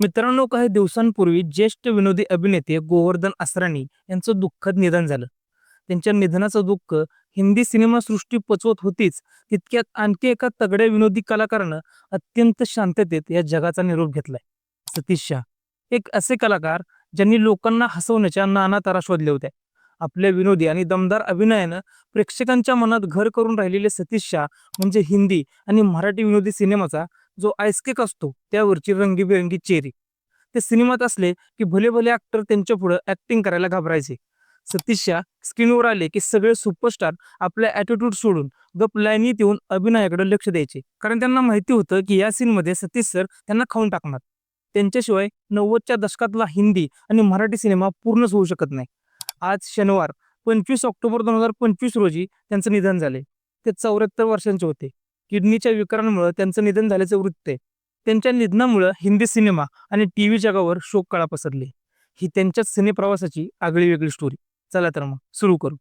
मित्रांनो काही दिवसांपूर्वी ज्येष्ठ विनोदी अभिनेते गोवर्धन असरानी यांचं दुःखद निधन झालं. त्यांच्या निधनाचं दुःख हिंदी सिनेमासृष्टी पचवत होतीच तितक्यात आणखी एका तगड्या विनोदी कलाकारानं अत्यंत शांततेत या जगाचा निरोप घेतलाय. सतीश शाह एक असे कलाकार ज्यांनी लोकांना हसवण्याच्या नाना तारा शोधल्या होत्या. आपल्या विनोदी आणि दमदार अभिनयानं प्रेक्षकांच्या मनात घर करून राहिलेले सतीश शाह म्हणजे हिंदी आणि मराठी विनोदी सिनेमाचा जो आईस्केक असतो त्यावरची रंगीबेरंगी चेरी ते सिनेमात असले की भले भले ऍक्टर त्यांच्या पुढे ऍक्टिंग करायला घाबरायचे. सतीश शाह स्क्रीनवर आले की सगळे सुपरस्टार आपल्या ॲटिट्यूड सोडून गप लाईनीत येऊन अभिनयाकडे लक्ष द्यायचे. कारण त्यांना माहिती होतं की या सीनमध्ये सतीश सर त्यांना खाऊन टाकणार. त्यांच्याशिवाय नव्वदच्या दशकातला हिंदी आणि मराठी सिनेमा पूर्णच होऊ शकत नाही. आज शनिवार पंचवीस ऑक्टोबर दोन हजार पंचवीस रोजी त्यांचं निधन झाले. ते चौऱ्याहत्तर वर्षांचे होते. किडनीच्या विकारांमुळे त्यांचं निधन झाल्याचं वृत्त आहे. त्यांच्या निधनामुळं हिंदी सिनेमा आणि टी व्ही जगावर शोक काळा पसरली. ही त्यांच्याच सिनेप्रवासाची आगळी वेगळी स्टोरी चला तर मग सुरू करू.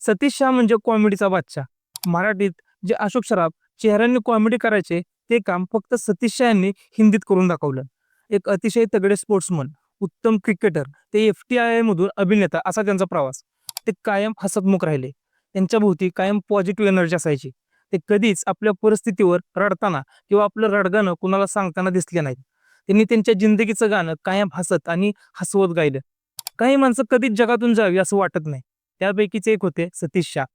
सतीश शाह म्हणजे कॉमेडीचा बादशाह. मराठीत जे अशोक सराफ चेहऱ्यांनी कॉमेडी करायचे ते काम फक्त सतीश शाह यांनी हिंदीत करून दाखवलं. एक अतिशय तगडे स्पोर्ट्समन उत्तम क्रिकेटर ते एफ टी आय मधून अभिनेता असा त्यांचा प्रवास. ते कायम हसतमुख राहिले. त्यांच्या भोवती कायम पॉझिटिव्ह एनर्जी असायची. ते कधीच आपल्या परिस्थितीवर रडताना किंवा आपलं रडगाणं कुणाला सांगताना दिसले नाहीत. त्यांनी त्यांच्या जिंदगीचं गाणं कायम हसत आणि हसवत गायलं. काही माणसं कधीच जगातून जावी असं वाटत नाही. त्यापैकीच एक होते सतीश शाह.